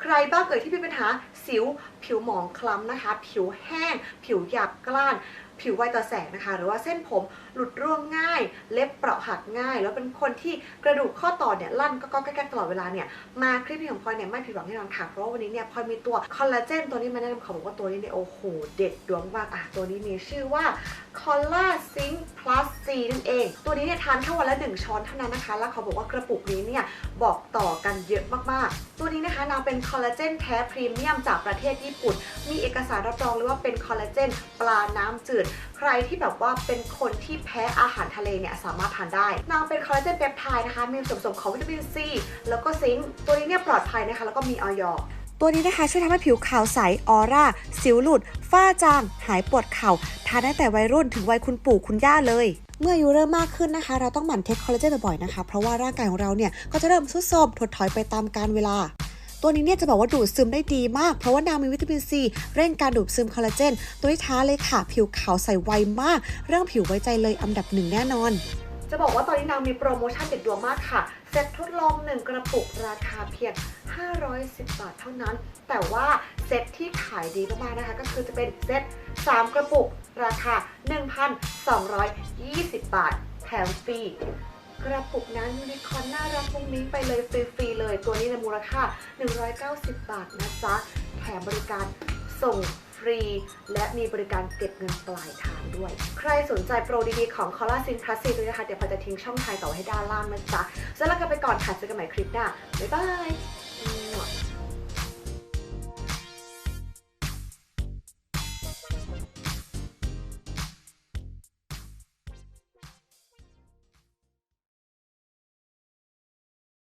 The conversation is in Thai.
ใครบ้างเอ่ยที่มีปัญหาสิวผิวหมองคล้ำนะคะ ผิวแห้ง ผิวหยาบกร้าน ผิวไวต่อแสงนะคะ หรือว่าเส้นผมหลุดร่วงง่าย เล็บเปราะหักง่าย แล้วเป็นคนที่กระดูกข้อต่อเนี่ยลั่นก็ก็แก้ตลอดเวลาเนี่ยมาคลิปนี้ของพลอยเนี่ยไม่ผิดหวังแน่นอนค่ะเพราะว่าวันนี้เนี่ยพลอยมีตัวคอลลาเจนตัวนี้มาแนะนำเขาบอกว่าตัวนี้เนี่ยโอ้โหเด็ดดวงมากอะตัวนี้มีชื่อว่าคอลลา นั่นเอง ตัวนี้เนี่ยทานแค่วันละหนึ่งช้อนเท่านั้นนะคะ แล้วเขาบอกว่ากระปุกนี้เนี่ยบอกต่อกันเยอะมากๆ ตัวนี้นะคะนางเป็นคอลลาเจนแท้พรีเมียมจากประเทศญี่ปุ่น มีเอกสารรับรองเลยว่าเป็นคอลลาเจนปลาน้ำจืด ใครที่แบบว่าเป็นคนที่แพ้อาหารทะเลเนี่ยสามารถทานได้ นางเป็นคอลลาเจนเปปไทด์นะคะ มีส่วนผสมของวิตามินซีแล้วก็ซิงค์ตัวนี้เนี่ยปลอดภัยนะคะ แล้วก็มีออยตัวนี้นะคะช่วยทำให้ผิวขาวใส ออร่า สิวหลุด ฝ้าจาง หายปวดเข่า ทานได้แต่วัยรุ่นถึงวัยคุณปู่คุณย่าเลย เมื่ออายุเริ่มมากขึ้นนะคะ เราต้องหมั่นเทคคอลลาเจนบ่อยๆนะคะ เพราะว่าร่างกายของเราเนี่ยก็จะเริ่มทรุดโทรมถดถอยไปตามกาลเวลา ตัวนี้เนี่ยจะบอกว่าดูดซึมได้ดีมาก เพราะว่านางมีวิตามินซีเร่งการดูดซึมคอลลาเจน ตัวที่ท้าเลยค่ะ ผิวขาวใสไวมาก เรื่องผิวไว้ใจเลยอันดับหนึ่งแน่นอน จะบอกว่าตอนนี้นางมีโปรโมชั่นเด็ดดวงมากค่ะ เซ็ตทดลอง 1 กระปุกราคาเพียง 510 บาทเท่านั้น แต่ว่าเซ็ตที่ขายดีมากๆนะคะ ก็คือจะเป็นเซ็ต3 กระปุกราคา 1,220 บาท แถมฟรีกระปุกนั้นยูนิคอนน่ารักมุ้งมิ้งไปเลยฟรีๆเลย ตัวนี้ในมูลค่า 190 บาทนะจ๊ะ แถมบริการส่ง รี และมีบริการเก็บเงินปลายทางด้วย ใครสนใจโปรดีๆของ c o l l a s i n Plus ด้วยนะคะ เดี๋ยวพอจะทิ้งช่องทางต่อไว้ให้ด้านล่างนะจ๊ะสำหรับกันไปก่อนค่ะเจอกันใหม่คลิปหน้า บ๊ายบาย